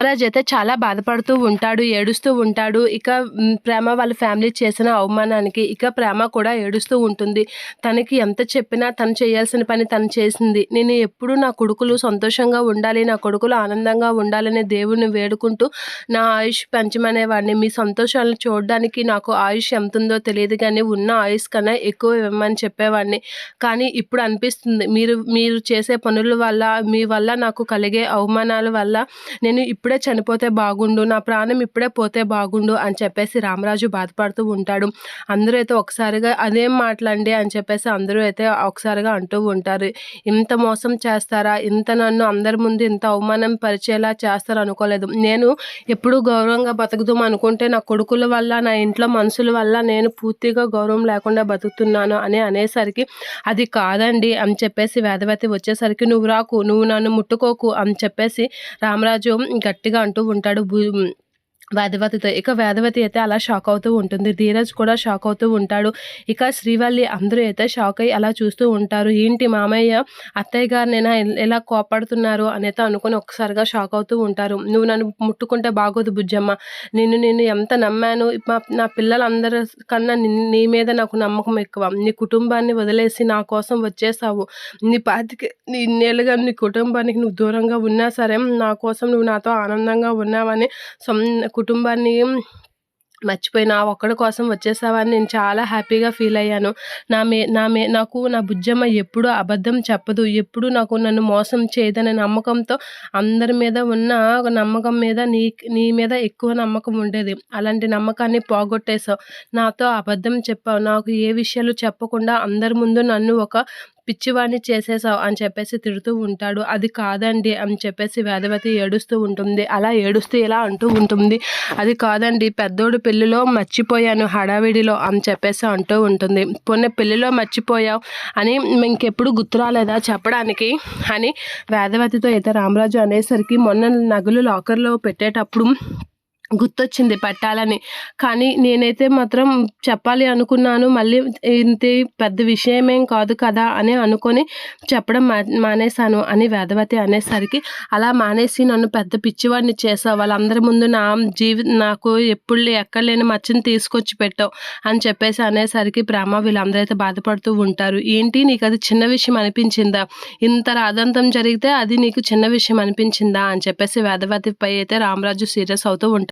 రాజ్ అయితే చాలా బాధపడుతూ ఉంటాడు ఏడుస్తూ ఉంటాడు. ఇక ప్రేమ వాళ్ళ ఫ్యామిలీ చేసిన అవమానానికి ఇక ప్రేమ కూడా ఏడుస్తూ ఉంటుంది. తనకి ఎంత చెప్పినా తను చేయాల్సిన పని తను చేసింది. నేను ఎప్పుడు నా కొడుకులు సంతోషంగా ఉండాలి నా కొడుకులు ఆనందంగా ఉండాలని దేవుణ్ణి వేడుకుంటూ నా ఆయుష్ పెంచమనేవాడిని. మీ సంతోషాలను చూడడానికి నాకు ఆయుష్ ఎంత ఉందో తెలియదు కానీ ఉన్న ఆయుష్ కన్నా ఎక్కువ ఇవ్వమని చెప్పేవాడిని. కానీ ఇప్పుడు అనిపిస్తుంది మీరు మీరు చేసే పనుల వల్ల మీ వల్ల నాకు కలిగే అవమానాల వల్ల నేను ఇప్పుడు ఇప్పుడే చనిపోతే బాగుండు నా ప్రాణం ఇప్పుడే పోతే బాగుండు అని చెప్పేసి రామరాజు బాధపడుతూ ఉంటాడు. అందరూ అయితే ఒకసారిగా అదేం మాటలండి అని చెప్పేసి అందరూ అయితే ఒకసారిగా అంటూ ఉంటారు. ఇంత మోసం చేస్తారా? ఇంత నన్ను అందరి ముందు ఇంత అవమానం పరిచేలా చేస్తారు అనుకోలేదు. నేను ఎప్పుడు గౌరవంగా బతుకుదాం అనుకుంటే నా కొడుకుల వల్ల నా ఇంట్లో మనుషుల వల్ల నేను పూర్తిగా గౌరవం లేకుండా బతుకుతున్నాను అని అనేసరికి అది కాదండి అని చెప్పేసి వేదవతి వచ్చేసరికి నువ్వు రాకు నువ్వు నన్ను ముట్టుకోకు అని చెప్పేసి రామరాజు గట్టిగా అంటూ ఉంటాడు. భూ- వేదవతితో ఇక వేదవతి అయితే అలా షాక్ అవుతూ ఉంటుంది. ధీరజ్ కూడా షాక్ అవుతూ ఉంటాడు. ఇక శ్రీవల్లి అందరూ అయితే షాక్ అయ్యి అలా చూస్తూ ఉంటారు. ఏంటి మామయ్య అత్తయ్య గారినైనా ఎలా కోపడుతున్నారు అనేది అనుకుని ఒక్కసారిగా షాక్ అవుతూ ఉంటారు. నువ్వు నన్ను ముట్టుకుంటే బాగోదు బుజ్జమ్మ. నిన్ను నేను ఎంత నమ్మాను? మా నా పిల్లలందరి కన్నా నీ మీద నాకు నమ్మకం ఎక్కువ. నీ కుటుంబాన్ని వదిలేసి నా కోసం వచ్చేసావు. నీ పాతికి నీ ఇన్నేళ్ళుగా నీ కుటుంబానికి నువ్వు దూరంగా ఉన్నా సరే నా కోసం నువ్వు నాతో ఆనందంగా ఉన్నావని సొం కుటుంబాన్ని మర్చిపోయి నా ఒక్కడి కోసం వచ్చేసావని నేను చాలా హ్యాపీగా ఫీల్ అయ్యాను. నా మే నా మే నాకు నా బుజ్జమ్మ ఎప్పుడూ అబద్ధం చెప్పదు. ఎప్పుడు నాకు నన్ను మోసం చేయదనే నమ్మకంతో అందరి మీద ఉన్న ఒక నమ్మకం మీద నీ నీ మీద ఎక్కువ నమ్మకం ఉండేది. అలాంటి నమ్మకాన్ని పోగొట్టేశావు. నాతో అబద్ధం చెప్పావు. నాకు ఏ విషయాలు చెప్పకుండా అందరి ముందు నన్ను ఒక పిచ్చివాడిని చేసేసావు అని చెప్పేసి తిడుతూ ఉంటాడు. అది కాదండి అని చెప్పేసి వేదవతి ఏడుస్తూ ఉంటుంది. అలా ఏడుస్తూ ఇలా అంటూ ఉంటుంది. అది కాదండి పెద్దోడు పెళ్ళిలో మర్చిపోయాను హడావిడిలో అని చెప్పేసి అంటూ ఉంటుంది. పొన్న పెళ్ళిలో మర్చిపోయావు అని ఇంకెప్పుడు గుర్తు రాలేదా చెప్పడానికి? అని వేదవతితో అయితే రామరాజు అనేసరికి మొన్న నగలు లాకర్లో పెట్టేటప్పుడు గుర్తొచ్చింది పెట్టాలని. కానీ నేనైతే మాత్రం చెప్పాలి అనుకున్నాను. మళ్ళీ ఇంత పెద్ద విషయమేం కాదు కదా అని అనుకొని చెప్పడం మా మానేశాను అని వేదవతి అనేసరికి అలా మానేసి నన్ను పెద్ద పిచ్చివాడిని చేసావు. వాళ్ళందరి ముందు నా జీవి నాకు ఎప్పుడు ఎక్కడ లేని మచ్చని తీసుకొచ్చి పెట్టావు అని చెప్పేసి అనేసరికి ప్రేమ వీళ్ళందరూ అయితే బాధపడుతూ ఉంటారు. ఏంటి? నీకు అది చిన్న విషయం అనిపించిందా? ఇంత రాదంతం జరిగితే అది నీకు చిన్న విషయం అనిపించిందా? అని చెప్పేసి వేదవతిపై అయితే రామరాజు సీరియస్ అవుతూ ఉంటారు.